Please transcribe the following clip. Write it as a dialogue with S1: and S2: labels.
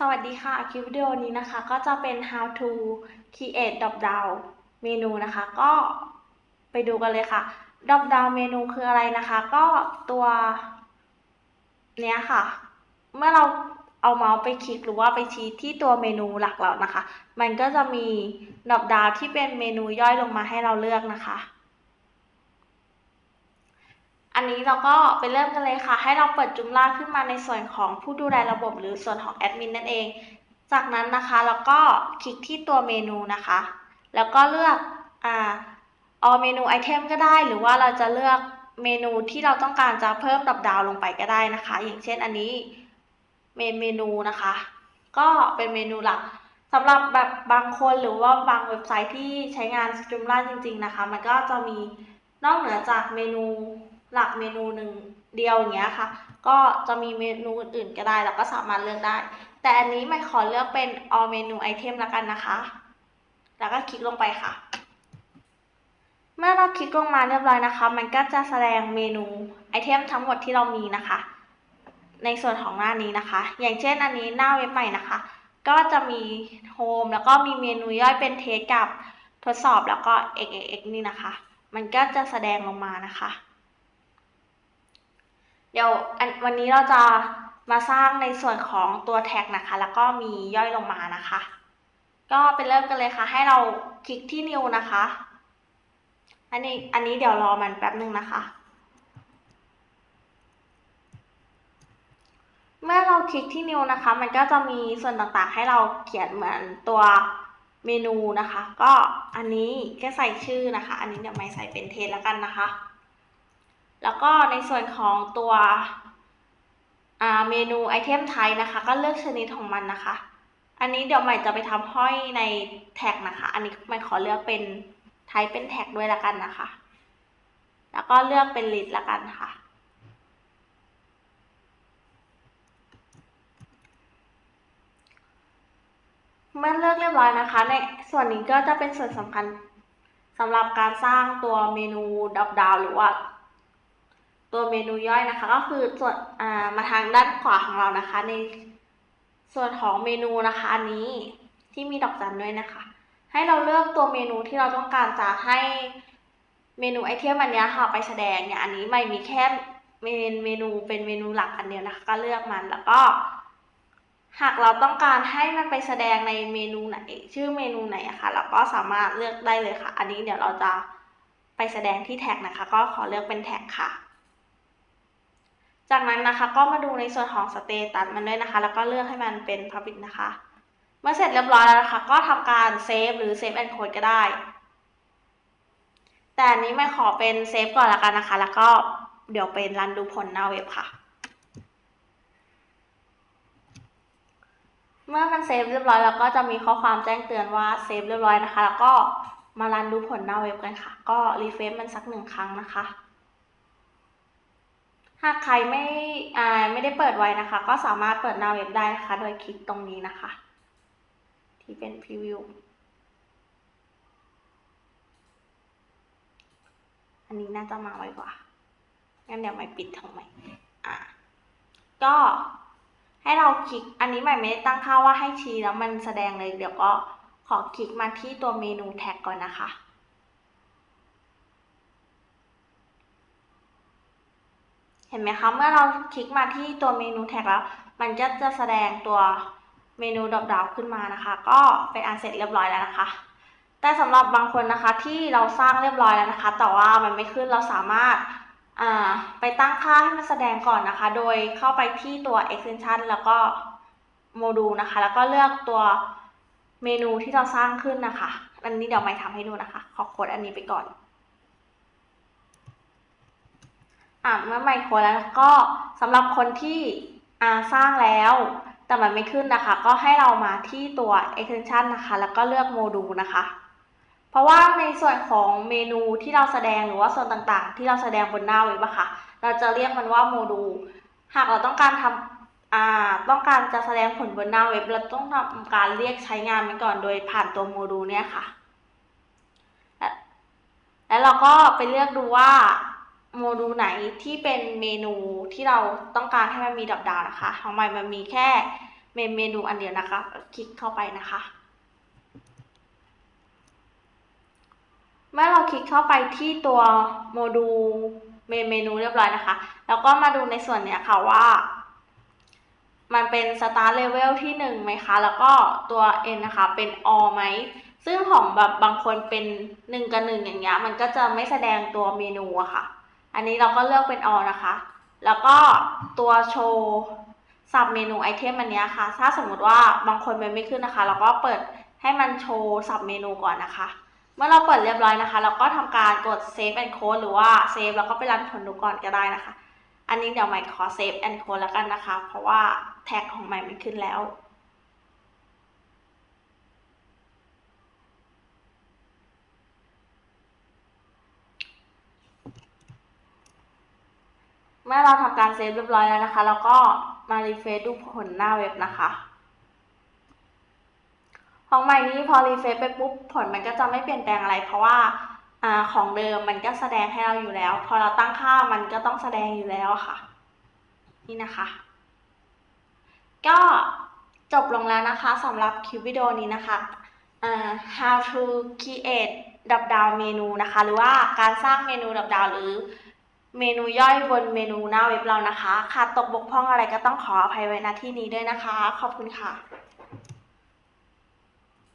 S1: สวัสดีค่ะ คลิปวิดีโอนี้นะคะ ก็จะเป็น how to create drop down เมนูนะคะ ก็ไปดูกันเลยค่ะ drop down เมนูคืออะไรนะคะ ก็ตัวเนี้ยค่ะ เมื่อเราเอาเมาส์ไปคลิกหรือว่าไปชี้ที่ตัวเมนูหลักเรานะคะ มันก็จะมี drop down ที่เป็นเมนูย่อยลงมาให้เราเลือกนะคะ อันนี้เราก็ไปเริ่มกันเลยค่ะ ให้เราเปิดจุมล่าขึ้นมาในส่วนของผู้ดูแลระบบหรือส่วนของแอดมินนั่นเอง จากนั้นนะคะเราก็คลิกที่ตัวเมนูนะคะ แล้วก็เลือกอ่า all เมนูไอเทมก็ได้ หรือว่าเราจะเลือกเมนูที่เราต้องการจะเพิ่มดับดาวลงไปก็ได้นะคะ อย่างเช่นอันนี้เมนเมนูนะคะ ก็เป็นเมนูหลักสำหรับแบบบางคนหรือว่าบางเว็บไซต์ที่ใช้งานจุมล่าจริง ๆนะคะ มันก็จะมีนอกเหนือจากเมนู หลักเมนูหนึ่งเดียวอย่างเงี้ยค่ะ ก็จะมีเมนูอื่นๆก็ได้เราก็สามารถเลือกได้ แต่อันนี้ไม่ขอเลือกเป็น all menu item แล้วกันนะคะ แล้วก็คลิกลงไปค่ะ เมื่อเราคลิกลงมาเรียบร้อยนะคะ มันก็จะแสดงเมนูไอเทมทั้งหมดที่เรามีนะคะ ในส่วนของหน้านี้นะคะ อย่างเช่นอันนี้หน้าเว็บใหม่นะคะ ก็จะมีโฮมแล้วก็มีเมนูย่อยเป็นเทสกับทดสอบแล้วก็ xxx นี่นะคะ มันก็จะแสดงลงมานะคะ เดี๋ยววันนี้เราจะมาสร้างในส่วนของตัวแท็กนะคะ แล้วก็มีย่อยลงมานะคะ ก็ไปเริ่มกันเลยค่ะ ให้เราคลิกที่ new นะคะ อันนี้อันนี้เดี๋ยวรอมันแป๊บหนึ่งนะคะ เมื่อเราคลิกที่ new นะคะ มันก็จะมีส่วนต่างๆ ให้เราเขียนเหมือนตัวเมนูนะคะ ก็อันนี้แค่ใส่ชื่อนะคะ อันนี้เดี๋ยวไม่ใส่เป็นเทสแล้วกันนะคะ แล้วก็ในส่วนของตัวเมนูไอเทมไทยนะคะ ก็เลือกชนิดของมันนะคะ อันนี้เดี๋ยวใหม่จะไปทำห้อยในแท็กนะคะ อันนี้ใหม่ขอเลือกเป็นไทยเป็นแท็กด้วยละกันนะคะ แล้วก็เลือกเป็นลิสต์ละกันค่ะเมื่อเลือกเรียบร้อยนะคะ ในส่วนนี้ก็จะเป็นส่วนสำคัญสำหรับการสร้างตัวเมนูดับดาวหรือว่า ตัวเมนูย่อยนะคะ ก็คือส่วนมาทางด้านขวาของเรานะคะ ในส่วนของเมนูนะคะอันนี้ที่มีดอกจันด้วยนะคะ ให้เราเลือกตัวเมนูที่เราต้องการจะให้เมนูไอเทมอันนี้ค่ะไปแสดงเนี่ยอันนี้ไม่มีแค่เมนเมนูเป็นเมนูหลักอันเดียวนะคะ ก็เลือกมันแล้วก็ หากเราต้องการให้มันไปแสดงในเมนูไหน ชื่อเมนูไหนอะคะ่ะเราก็สามารถเลือกได้เลยค่ะ อันนี้เดี๋ยวเราจะไปแสดงที่แท็กนะคะ ก็ขอเลือกเป็นแท็กค่ะ จากนั้นนะคะก็มาดูในส่วนของสเตตัสมันด้วยนะคะ แล้วก็เลือกให้มันเป็น Public นะคะ เมื่อเสร็จเรียบร้อยแล้วนะคะ ก็ทำการเซฟหรือเซฟแอนด์โคดก็ได้ แต่อันนี้ไม่ขอเป็นเซฟก่อนละกันนะคะ แล้วก็เดี๋ยวเป็นรันดูผลหน้าเว็บค่ะ เมื่อมันเซฟเรียบร้อยแล้วก็จะมีข้อความแจ้งเตือนว่าเซฟเรียบร้อยนะคะ แล้วก็มารันดูผลหน้าเว็บกันค่ะ ก็รีเฟรชมันสักหนึ่งครั้งนะคะ หากใครไม่ไม่ได้เปิดไว้นะคะ ก็สามารถเปิดหน้าเว็บได้นะคะ โดยคลิกตรงนี้นะคะ ที่เป็นพรีวิวอันนี้น่าจะมาไวกว่า งั้นเดี๋ยวไม่ปิดทำไมอะ ก็ให้เราคลิก อันนี้ใหม่ไม่ได้ตั้งค่าว่าให้ชี้แล้วมันแสดงเลย เดี๋ยวก็ขอคลิกมาที่ตัวเมนูแท็กก่อนนะคะ เห็นไหมคะ เมื่อเราคลิกมาที่ตัวเมนูแท็กแล้ว มันก็จะแสดงตัวเมนูดอกดาวขึ้นมานะคะ ก็เป็นอันเสร็จเรียบร้อยแล้วนะคะ แต่สำหรับบางคนนะคะที่เราสร้างเรียบร้อยแล้วนะคะ แต่ว่ามันไม่ขึ้นเราสามารถไปตั้งค่าให้มันแสดงก่อนนะคะ โดยเข้าไปที่ตัว extension แล้วก็โมดูลนะคะ แล้วก็เลือกตัวเมนูที่เราสร้างขึ้นนะคะ อันนี้เดี๋ยวไม่ทำให้ดูนะคะ ขอโคดอันนี้ไปก่อน อ่าเมื่อไมโครแล้วก็สำหรับคนที่อ่าสร้างแล้ว แต่มันไม่ขึ้นนะคะ ก็ให้เรามาที่ตัว extension นะคะ แล้วก็เลือกโมดูลนะคะเพราะว่าในส่วนของเมนูที่เราแสดงหรือว่าส่วนต่างๆ ที่เราแสดงบนหน้าเว็บอะค่ะเราจะเรียกมันว่าโมดูลหากเราต้องการทำอ่าต้องการจะแสดงผลบนหน้าเว็บ เราต้องทำการเรียกใช้งานมันก่อนโดยผ่านตัวโมดูลเนี่ยค่ะ แล้วเราก็ไปเลือกดูว่า โมดูลไหนที่เป็นเมนูที่เราต้องการให้มันมีดับดาวนะคะ ของใหม่มันมีแค่เมนเมนูอันเดียวนะคะ คลิกเข้าไปนะคะ เมื่อเราคลิกเข้าไปที่ตัวโมดูลเมนเมนูเรียบร้อยนะคะ แล้วก็มาดูในส่วนเนี้ยค่ะว่า มันเป็น start level ที่หนึ่งไหมคะ แล้วก็ตัว n นะคะ เป็น all ไหมซึ่งของแบบบางคนเป็นหนึ่งกับหนึ่งอย่างเงี้ย มันก็จะไม่แสดงตัวเมนูอะค่ะ อันนี้เราก็เลือกเป็น all นะคะ แล้วก็ตัวโชว์สับเมนูไอเทมอันเนี้ยค่ะ ถ้าสมมติว่าบางคนมันไม่ขึ้นนะคะ เราก็เปิดให้มันโชว์สับเมนูก่อนนะคะ เมื่อเราเปิดเรียบร้อยนะคะ เราก็ทำการกด save and code หรือว่า save แล้วก็ไปรันผลดูก่อนก็ได้นะคะ อันนี้เดี๋ยวใหม่ขอ save and code แล้วกันนะคะ เพราะว่าแท็กของใหม่มันขึ้นแล้ว เมื่อเราทำการเซฟเรียบร้อยแล้วนะคะแล้วก็มารีเฟรชดูผลหน้าเว็บนะคะ ของใหม่นี้พอรีเฟรชไปปุ๊บผลมันก็จะไม่เปลี่ยนแปลงอะไร เพราะว่าอของเดิมมันก็แสดงให้เราอยู่แล้ว พอเราตั้งค่ามันก็ต้องแสดงอยู่แล้วค่ะ นี่นะคะ ก็จบลงแล้วนะคะสำหรับคลิปวิดีโอนี้นะคะอ่า how to create ดับดาวเมนูนะคะ หรือว่าการสร้างเมนูดับดาวหรือ เมนูย่อยบนเมนูหน้าเว็บเรานะคะ ขาดตกบกพร่องอะไรก็ต้องขออภัยไว้ณที่นี้ด้วยนะคะ ขอบคุณค่ะ